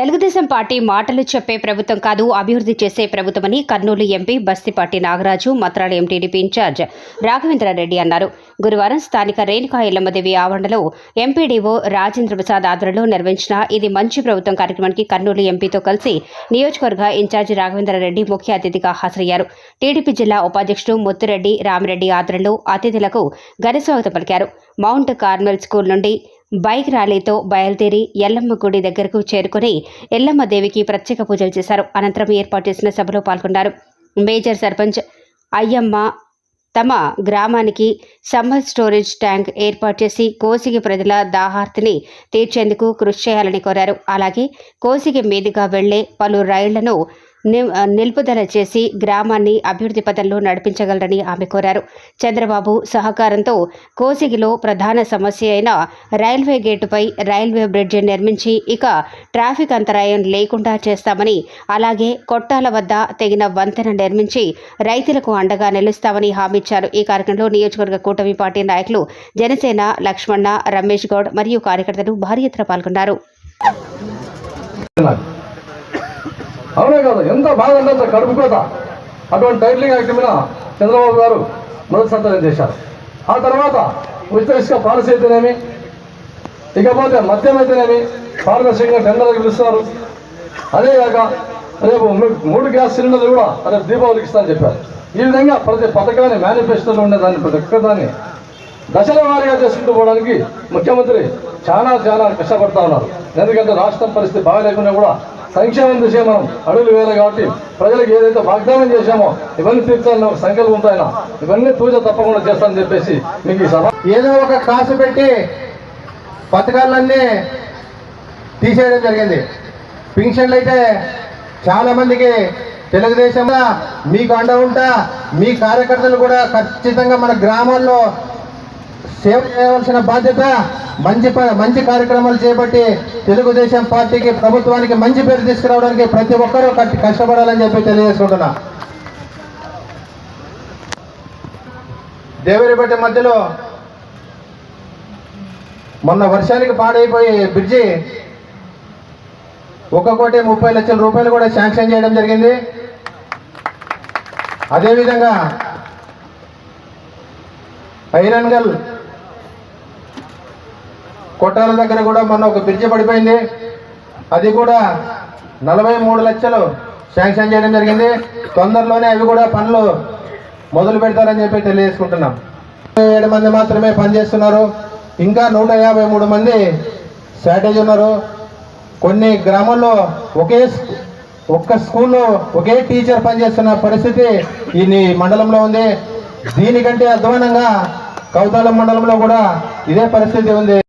Telugu Desam party మాటలు చెప్పే ప్రభుత్వం కాదు అభివృద్ధి చేసే ప్రభుత్వమని కర్నూలు ఎంపీ బస్తిపాటి నాగరాజు మత్రాల టీడీపీ ఇన్ఛార్జ్ రాఘవేంద్రారెడ్డి అన్నారు. గురువారం స్థానిక రేణుకా ఇల్లమ్మదేవి ఆవరణలో ఎంపీడీఓ రాజేంద్ర ప్రసాద్ ఆధ్వర్యంలో నిర్వహించిన ఇది మంచి ప్రభుత్వం కార్యక్రమానికి కర్నూలు ఎంపీతో కలిసి నియోజకవర్గ ఇన్ఛార్జి రాఘవేంద్రారెడ్డి ముఖ్య అతిథిగా హాజరయ్యారు. టీడీపీ జిల్లా ఉపాధ్యక్షుడు ముత్తురెడ్డి రామిరెడ్డి ఆధ్వర్యంలో అతిథులకు ఘనస్వాగతం పలికారు. మౌంట్ కార్మెల్ స్కూల్ నుండి బైక్ ర్యాలీతో బయలుదేరి ఎల్లమ్మ గుడి దగ్గరకు చేరుకుని ఎల్లమ్మ దేవికి ప్రత్యేక పూజలు చేశారు. అనంతరం ఏర్పాటు చేసిన సభలో పాల్గొన్నారు. మేజర్ సర్పంచ్ అయ్యమ్మ తమ గ్రామానికి సమ్మర్ స్టోరేజ్ ట్యాంక్ ఏర్పాటు చేసి కోసిగి ప్రజల దాహార్తిని తీర్చేందుకు కృషి చేయాలని కోరారు. అలాగే కోసిగి మీదుగా వెళ్ళే పలు రైళ్ళను నిలుపుదల చేసి గ్రామాన్ని అభివృద్ధి పథంలో నడిపించగలరని ఆమె కోరారు. చంద్రబాబు సహకారంతో కోసిగిలో ప్రధాన సమస్య అయిన రైల్వే గేటుపై రైల్వే బ్రిడ్జి నిర్మించి ఇక ట్రాఫిక్ అంతరాయం లేకుండా చేస్తామని అలాగే కొట్టాల వద్ద తెగిన వంతెన నిర్మించి రైతులకు అండగా నిలుస్తామని హామీ ఇచ్చారు. ఈ కార్యక్రమంలో నియోజకవర్గ కూటమి పార్టీ నాయకులు జనసేన లక్ష్మణ రమేష్ గౌడ్ మరియు కార్యకర్తలు భారీ ఎత్తున పాల్గొన్నారు. అవునే కాదు ఎంత బాధ అంత కడుపు కోత అటువంటి టైటిలింగ్ యాక్ట్ మీద చంద్రబాబు గారు మొదటి సంతకం చేశారు. ఆ తర్వాత ఉచిత ఇసుక పాలసీ అయితేనేమి ఇకపోతే మద్యం అయితేనేమి పారదర్శకంగా టెండర్లకు పిలుస్తున్నారు. అదేగాక రేపు మూడు గ్యాస్ సిలిండర్లు కూడా రేపు దీపావళికి ఇస్తానని చెప్పారు. ఈ విధంగా ప్రతి పథకాన్ని మేనిఫెస్టోలో ఉండే దాన్ని ప్రతి ఒక్కదాన్ని దశల వారీగా చేసుకుంటూ పోవడానికి ముఖ్యమంత్రి చాలా చాలా కష్టపడతా ఉన్నారు. ఎందుకంటే రాష్ట్రం పరిస్థితి బాగాలేకున్నా కూడా సంక్షేమం దిశగా మనం అడుగులు వేయాలి కాబట్టి ప్రజలకు ఏదైతే వాగ్దానం చేశామో ఇవన్నీ తీర్చాలని ఒక సంకల్పంతో ఆయన. ఇవన్నీ పూజ తప్పకుండా చేస్తానని చెప్పేసి మీకు ఈ సభ ఏదో ఒక కాసు పెట్టి పథకాలన్నీ తీసేయడం జరిగింది. పింఛన్లు అయితే చాలా మందికి తెలుగుదేశంలో మీకు అండ ఉంటా మీ కార్యకర్తలు కూడా ఖచ్చితంగా మన గ్రామాల్లో సేవ చేయవలసిన బాధ్యత మంచి మంచి కార్యక్రమాలు చేపట్టి తెలుగుదేశం పార్టీకి ప్రభుత్వానికి మంచి పేరు తీసుకురావడానికి ప్రతి ఒక్కరూ కట్టి కష్టపడాలని చెప్పి తెలియజేసుకుంటున్నా. దేవరిపట్టి మధ్యలో మొన్న వర్షానికి పాడైపోయి బ్రిడ్జి ఒక కోటి ముప్పై లక్షల రూపాయలు కూడా శాంక్షన్ చేయడం జరిగింది. అదేవిధంగా ఐరన్గల్ కొట్టాల దగ్గర కూడా మొన్న ఒక బ్రిడ్జి పడిపోయింది. అది కూడా నలభై మూడు లక్షలు శాంక్షన్ చేయడం జరిగింది. తొందరలోనే అవి కూడా పనులు మొదలు పెడతారని చెప్పి తెలియజేసుకుంటున్నాం. ఏడు మంది మాత్రమే పనిచేస్తున్నారు. ఇంకా నూట యాభై మూడు మంది షార్టేజ్ ఉన్నారు. కొన్ని గ్రామాల్లో ఒకే స్కూ- ఒక్క స్కూల్లో ఒకే టీచర్ పనిచేస్తున్న పరిస్థితి ఈ మండలంలో ఉంది. దీనికంటే అధ్వానంగా కౌతాలం మండలంలో కూడా ఇదే పరిస్థితి ఉంది.